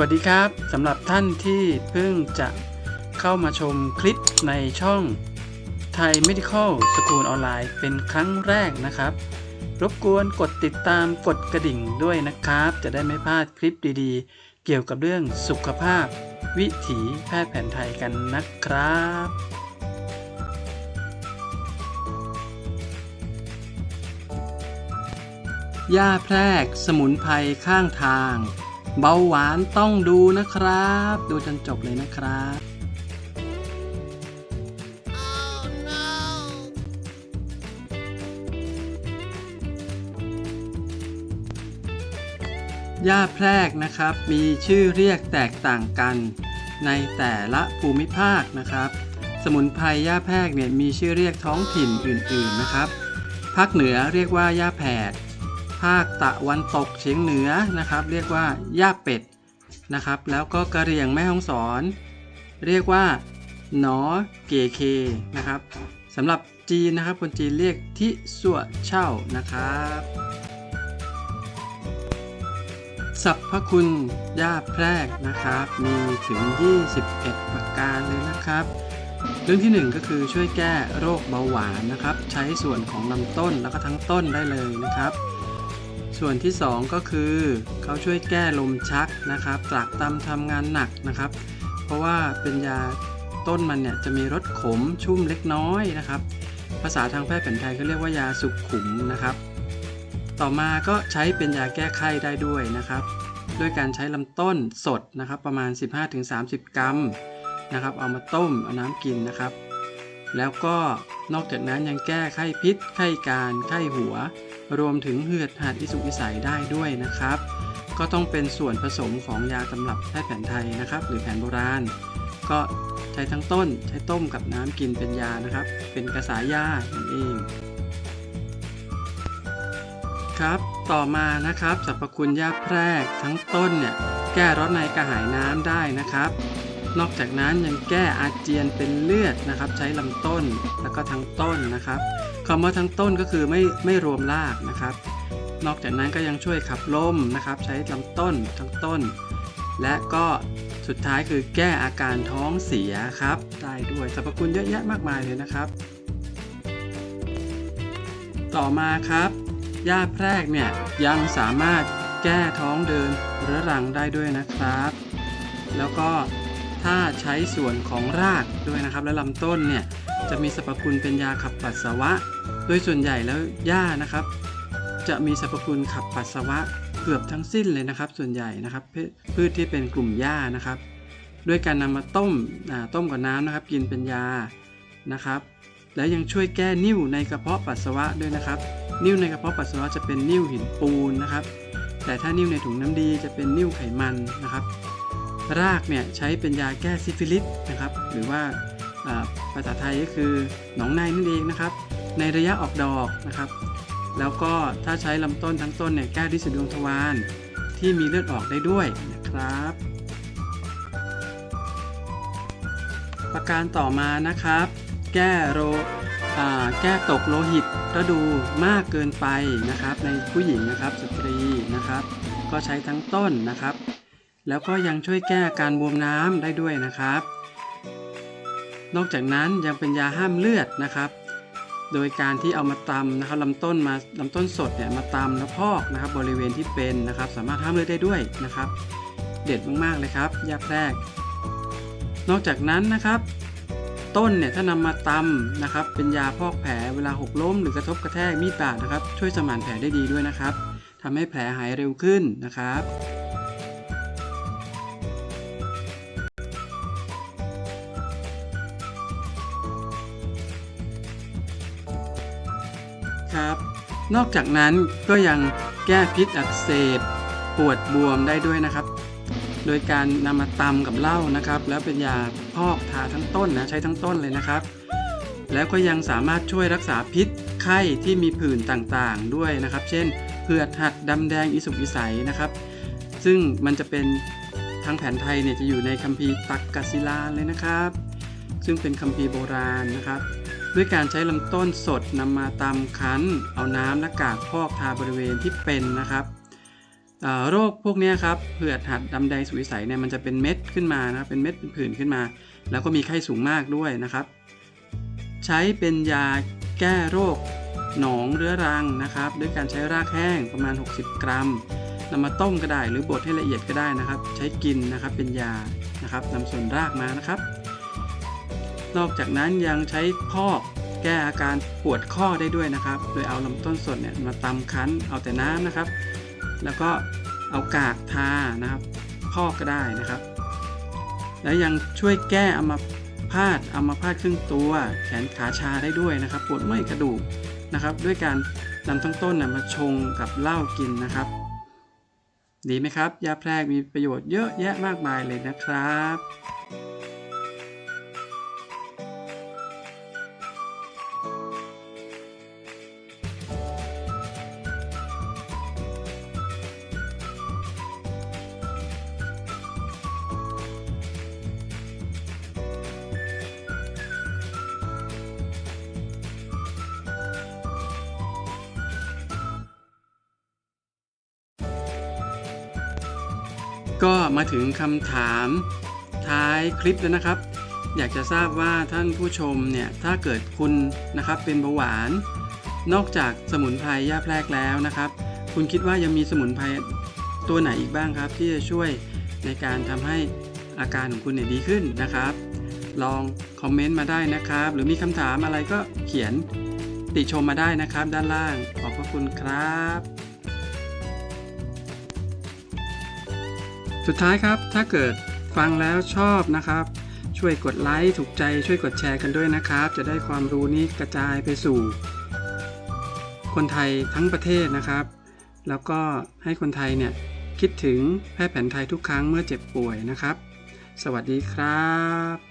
วัสดีครับสำหรับท่านที่เพิ่งจะเข้ามาชมคลิปในช่องไทย Medical School ออนไลน์เป็นครั้งแรกนะครับ รบกวนกดติดตามกดกระดิ่งด้วยนะครับ จะได้ไม่พลาดคลิปดีๆ เกี่ยวกับเรื่องสุขภาพ วิถีแพทย์แผนไทยกันนะครับหญ้าแพรกสมุนไพรข้างทาง เบาหวานต้องดูนะครับ ดูจนจบเลยนะครับหญ้าแพรกนะครับ มีชื่อเรียกแตกต่างกัน ในแต่ละภูมิภาคนะครับ สมุนไพรหญ้าแพรกเนี่ยมีชื่อเรียกท้องถิ่นอื่น ๆนะครับภาคเหนือเรียกว่าหญ้าแผด ภาคตะวันตกเฉียงเหนือนะครับ เรียกว่าหญ้าเป็ดนะครับ แล้วก็กะเหรี่ยงแม่ฮ่องสอน เรียกว่าหนอเกเคนะครับสำหรับจีนนะครับ คนจีนเรียกทิสัวเช่านะครับสรรพคุณหญ้าแพรกนะครับ มีถึง 21 ประการเลยนะครับ เรื่องที่ 1 ก็คือช่วยแก้โรคเบาหวานนะครับ ใช้ส่วนของลำต้นแล้วก็ทั้งต้นได้เลยนะครับ ส่วนที่ 2 ก็คือเขาช่วยแก้ลมชักนะครับตรากตำทำงานหนักนะครับ เพราะว่าเป็นยาต้นมันเนี่ยจะมีรสขมชุ่มเล็กน้อยนะครับ ภาษาทางแพทย์แผนไทยเขาเรียกว่ายาสุกขุมนะครับ ต่อมาก็ใช้เป็นยาแก้ไข้ได้ด้วยนะครับ ด้วยการใช้ลำต้นสดนะครับประมาณ 15-30 กรัมนะครับ เอามาต้มเอาน้ำกินนะครับ แล้วก็นอกจากนั้นยังแก้ไข้พิษ ไข้การ ไข้หัว รวมถึงเหือดหัดอิสุกอิสัยได้ด้วยนะครับ ก็ต้องเป็นส่วนผสมของยาตำรับแพทย์แผนไทยนะครับ หรือแผนโบราณ ก็ใช้ทั้งต้นใช้ต้มกับน้ำกินเป็นยานะครับ เป็นกระสายานั่นเองครับต่อมานะครับสรรพคุณยาแพรกทั้งต้นเนี่ยแก้ร้อนในกระหายน้ำได้นะครับ นอกจากนั้นยังแก้อาเจียนเป็นเลือดนะครับ ใช้ลำต้นแล้วก็ทั้งต้นนะครับ คำว่าทั้งต้นก็คือไม่ไม่รวมรากนะครับ นอกจากนั้นก็ยังช่วยขับลมนะครับ ใช้ลำต้นทั้งต้น และก็สุดท้ายคือแก้อาการท้องเสียครับได้ด้วยสรรพคุณเยอะแยะมากมายเลยนะครับ ต่อมาครับหญ้าแพรกเนี่ยยังสามารถแก้ท้องเดินเรื้อรังได้ด้วยนะครับ แล้วก็ถ้าใช้ส่วนของรากด้วยนะครับ และลำต้นเนี่ย จะมีสรรพคุณเป็นยาขับปัสสาวะ โดยส่วนใหญ่แล้วหญ้านะครับ จะมีสรรพคุณขับปัสสาวะเกือบทั้งสิ้นเลยนะครับ ส่วนใหญ่นะครับ พืชที่เป็นกลุ่มหญ้านะครับด้วยการนำมาต้มต้มกับน้ำนะครับ กินเป็นยานะครับ แล้วยังช่วยแก้นิ่วในกระเพาะปัสสาวะด้วยนะครับ นิ่วในกระเพาะปัสสาวะจะเป็นนิ่วหินปูนนะครับ แต่ถ้านิ่วในถุงน้ำดีจะเป็นนิ่วไขมันนะครับ รากเนี่ยใช้เป็นยาแก้ซิฟิลิสนะครับ หรือว่า ภาษาไทยก็คือหนองในนั่นเองนะครับ ในระยะออกดอกนะครับ แล้วก็ถ้าใช้ลำต้นทั้งต้นเนี่ยแก้ที่สุดวงทวารที่มีเลือดออกได้ด้วยนะครับ ประการต่อมานะครับ แก้โรแก้ตกโลหิตฤดูมากเกินไปนะครับ ในผู้หญิงนะครับสตรีนะครับ ก็ใช้ทั้งต้นนะครับ แล้วก็ยังช่วยแก้การบวมน้ำได้ด้วยนะครับ นอกจากนั้นยังเป็นยาห้ามเลือดนะครับ โดยการที่เอามาตำนะครับลำต้นมาลำต้นสดเนี่ยมาตำแล้วพอกนะครับ บริเวณที่เป็นนะครับ สามารถห้ามเลือดได้ด้วยนะครับ เด็ดมากๆเลยครับยาแพรก นอกจากนั้นนะครับต้นเนี่ยถ้านำมาตำนะครับ เป็นยาพอกแผลเวลาหกล้มหรือกระทบกระแทกมีดบาดนะครับ ช่วยสมานแผลได้ดีด้วยนะครับทำให้แผลหายเร็วขึ้นนะครับ ครับ นอกจากนั้นก็ยังแก้พิษอักเสบปวดบวมได้ด้วยนะครับ โดยการนำมาตำกับเหล้านะครับ แล้วเป็นยาพอกทาทั้งต้นนะใช้ทั้งต้นเลยนะครับ แล้วก็ยังสามารถช่วยรักษาพิษไข้ที่มีผื่นต่างๆด้วยนะครับ เช่นเผือดหัดดำแดงอิสุกอิสัยนะครับ ซึ่งมันจะเป็นทางแผนไทยเนี่ยจะอยู่ในคัมภีร์ตักกศิลาเลยนะครับ ซึ่งเป็นคัมภีร์โบราณนะครับ ด้วยการใช้ลำต้นสดนำมาตำคั้น เอาน้ำและกากพอกทาบริเวณที่เป็นนะครับโรคพวกนี้ครับเผือดหัดดำแดงสุวิสัยเนี่ยมันจะเป็นเม็ดขึ้นมานะครับเป็นเม็ดเป็นผื่นขึ้นมา แล้วก็มีไข้สูงมากด้วยนะครับ ใช้เป็นยาแก้โรคหนองเรื้อรังนะครับ ด้วยการใช้รากแห้งประมาณ 60 กรัมนำมาต้มก็ได้หรือบดให้ละเอียดก็ได้นะครับ ใช้กินนะครับเป็นยานะครับนำส่วนรากมานะครับ นอกจากนั้นยังใช้พอกแก้อาการปวดข้อได้ด้วยนะครับ โดยเอาลำต้นสดเนี่ยมาตำคั้นเอาแต่น้ำนะครับ แล้วก็เอากากทานะครับพอกก็ได้นะครับ แล้วยังช่วยแก้อัมาพาตอัมาพาตครึ่งตัว แขนขาชาได้ด้วยนะครับ ปวดเมื่อยกระดูกนะครับ ด้วยการนำทั้งต้นนะมาชงกับเหล้ากินนะครับ ดีไหมครับ ยาแพรกมีประโยชน์เยอะแยะมากมายเลยนะครับ ก็มาถึงคำถามท้ายคลิปแล้วนะครับ อยากจะทราบว่าท่านผู้ชมเนี่ยถ้าเกิดคุณนะครับเป็นเบาหวาน นอกจากสมุนไพรย่าแพรกแล้วนะครับ คุณคิดว่ายังมีสมุนไพรตัวไหนอีกบ้างครับ ที่จะช่วยในการทำให้อาการของคุณเนี่ยดีขึ้นนะครับ ลองคอมเมนต์มาได้นะครับ หรือมีคำถามอะไรก็เขียนติชมมาได้นะครับ ด้านล่างขอบพระคุณครับ สุดท้ายครับถ้าเกิดฟังแล้วชอบนะครับ ช่วยกดไลค์ถูกใจช่วยกดแชร์กันด้วยนะครับ จะได้ความรู้นี้กระจายไปสู่ คนไทยทั้งประเทศนะครับ แล้วก็ให้คนไทยเนี่ยคิดถึงแพทย์แผนไทยทุกครั้งเมื่อเจ็บป่วยนะครับ สวัสดีครับ